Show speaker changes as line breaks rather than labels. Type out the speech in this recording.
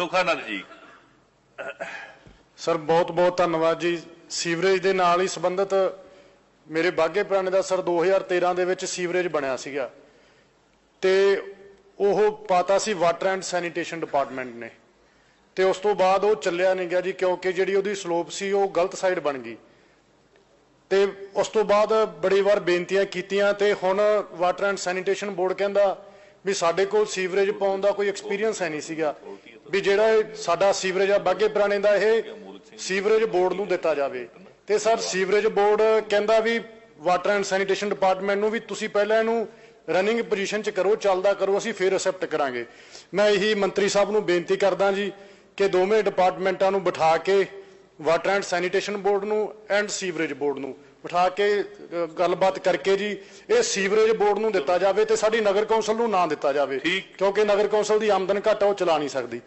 ਸੁਖਾਨੰਦ ਜੀ
ਸਰ, ਬਹੁਤ ਬਹੁਤ ਧੰਨਵਾਦ ਜੀ। ਸੀਵਰੇਜ ਦੇ ਨਾਲ ਹੀ ਸੰਬੰਧਿਤ ਮੇਰੇ ਬਾਗੇ ਪੁਰਾਣੇ ਦਾ ਸਰ 2013 ਦੇ ਵਿੱਚ ਸੀਵਰੇਜ ਬਣਿਆ ਸੀਗਾ। ਤੇ ਉਹ ਪਾਤਾ ਸੀ ਵਾਟਰ ਐਂਡ ਸੈਨੀਟੇਸ਼ਨ ਡਿਪਾਰਟਮੈਂਟ ਨੇ। ਤੇ ਉਸ ਤੋਂ ਬਾਅਦ ਉਹ ਚੱਲਿਆ ਨਹੀਂ ਗਿਆ ਜੀ, ਕਿਉਂਕਿ ਜਿਹੜੀ ਉਹਦੀ ਸਲੋਪ ਸੀ, ਉਹ ਗਲਤ ਸਾਈਡ ਬਣ ਗਈ। ਤੇ ਉਸ ਤੋਂ ਬਾਅਦ ਬੜੀ ਵਾਰ ਬੇਨਤੀਆਂ ਕੀਤੀਆਂ ਤੇ ਹੁਣ ਵਾਟਰ ਐਂਡ ਸੈਨੀਟੇਸ਼ਨ ਬੋਰਡ ਕਹਿੰਦਾ ਵੀ ਸਾਡੇ ਕੋਲ ਸੀਵਰੇਜ ਪਾਉਣ ਦਾ ਕੋਈ ਐਕਸਪੀਰੀਅੰਸ ਹੈ ਨਹੀਂ ਸੀਗਾ। ਵੀ ਜਿਹੜਾ ਇਹ ਸਾਡਾ ਸੀਵਰੇਜ ਆ ਬਾਗੇ ਪੁਰਾਣੇ ਦਾ ਇਹ ਸੀਵਰੇਜ ਬੋਰਡ ਨੂੰ ਦਿੱਤਾ ਜਾਵੇ। ਤੇ ਸਰ, ਸੀਵਰੇਜ ਬੋਰਡ ਕਹਿੰਦਾ ਵੀ ਵਾਟਰ ਐਂਡ ਸੈਨੀਟੇਸ਼ਨ ਡਿਪਾਰਟਮੈਂਟ ਨੂੰ ਵੀ ਤੁਸੀਂ ਪਹਿਲਾਂ ਇਹਨੂੰ ਰਨਿੰਗ ਪੋਜੀਸ਼ਨ 'ਚ ਕਰੋ, ਚੱਲਦਾ ਕਰੋ, ਅਸੀਂ ਫਿਰ ਅਸੈਪਟ ਕਰਾਂਗੇ। ਮੈਂ ਇਹੀ ਮੰਤਰੀ ਸਾਹਿਬ ਨੂੰ ਬੇਨਤੀ ਕਰਦਾ ਜੀ ਕਿ ਦੋਵੇਂ ਡਿਪਾਰਟਮੈਂਟਾਂ ਨੂੰ ਬਿਠਾ ਕੇ ਵਾਟਰ ਐਂਡ ਸੈਨੀਟੇਸ਼ਨ ਬੋਰਡ ਨੂੰ ਐਂਡ ਸੀਵਰੇਜ ਬੋਰਡ ਨੂੰ ਬਿਠਾ ਕੇ ਗੱਲਬਾਤ ਕਰਕੇ ਜੀ ਇਹ ਸੀਵਰੇਜ ਬੋਰਡ ਨੂੰ ਦਿੱਤਾ ਜਾਵੇ ਤੇ ਸਾਡੀ ਨਗਰ ਕੌਂਸਲ ਨੂੰ ਨਾ ਦਿੱਤਾ ਜਾਵੇ। ਕਿਉਂਕਿ ਨਗਰ ਕੌਂਸਲ ਦੀ ਆਮਦਨ ਘੱਟ ਉਹ ਚਲਾ ਨਹੀਂ ਸਕਦੀ